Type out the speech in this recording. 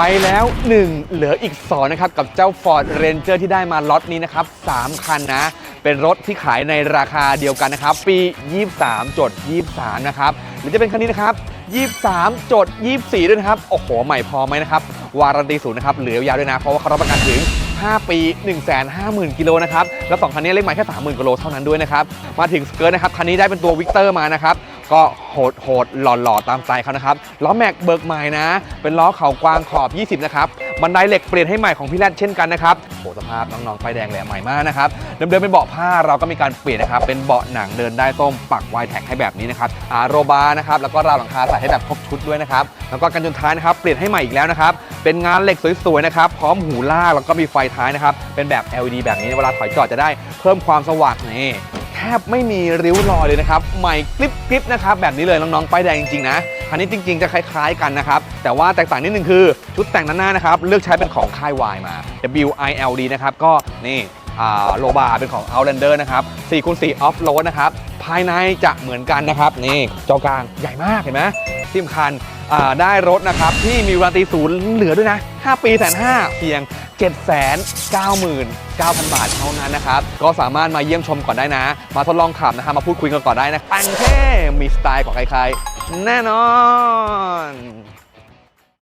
ไปแล้ว 1 เหลืออีก 2 นะครับ กับเจ้า Ford Ranger ที่ได้มาล็อตนี้นะครับ 3 คันนะ เป็นรถที่ขายในราคาเดียวกันนะครับ ปี 23 จด 23 นะครับ หรือจะเป็นคันนี้นะครับ 23 จด 24 ด้วยนะครับ โอ้โห ใหม่พอไหมนะครับ วารันตีศูนย์นะครับ เหลือยาวด้วยนะ เพราะว่าเขารับประกันถึง 5 ปี 150,000 กิโลนะครับ แล้ว 2 คันนี้เลขหมายแค่ 30,000 กิโลเท่านั้นด้วยนะครับ มาถึงสเกิร์ตนะครับ คันนี้ได้เป็นตัววิกเตอร์มานะครับ ก็โหดโหดหล่อหล่อๆตามสไตล์เขานะครับล้อแม็กเบิกใหม่นะ เป็นล้อเขากวางขอบ 20 นะครับบันไดเหล็กเปลี่ยนให้ใหม่ของพี่แรดเช่นกันนะครับโหสภาพน้องๆไฟแดงแหละใหม่มากนะครับเดิมๆเป็นเบาะผ้าเราก็มีการเปลี่ยนนะครับเป็นเบาะหนังเดินได้ส้มปักไวแท็กให้แบบนี้นะครับอาโรบาร์นะครับแล้วก็ราวหลังคาใส่ให้แบบครบชุดด้วยนะครับแล้วก็กันชนท้ายนะครับเปลี่ยนให้ใหม่อีกแล้วนะครับเป็นงานเหล็กสวยๆนะครับพร้อมหูลากแล้วก็มีไฟท้ายนะครับเป็นแบบ LED แบบนี้เวลาถอยจอดจะได้เพิ่มความสว่างนี่ ทบไม่มีริ้วรอยเลยนะครับใหม่กริบกริบนะครับแบบนี้เลยน้องๆป้ายแดงจริงๆนะคันนี้จริง ๆ จะคล้ายๆกันนะครับแต่ว่าแตกต่างนิดนึงคือ ชุดแต่งด้านหน้านะครับเลือกใช้เป็นของค่าย Y มา WILD นะครับก็นี่โลบาเป็นของ Outlander นะครับ4คูณ4 Off Road นะครับภายในจะเหมือนกันนะครับนี่จอกลางใหญ่มากเห็นไหมที่สำคัญได้รถนะครับที่มีวารันตีศูนย์เหลือด้วยนะ 5 ปีแสนห้าเพียง 799,000 บาทเท่านั้นนะครับ ก็สามารถมาเยี่ยมชมก่อนได้นะ มาทดลองขับนะครับมาพูดคุยกันก่อนได้นะแต่งเท่มีสไตล์ของใครๆ แน่นอน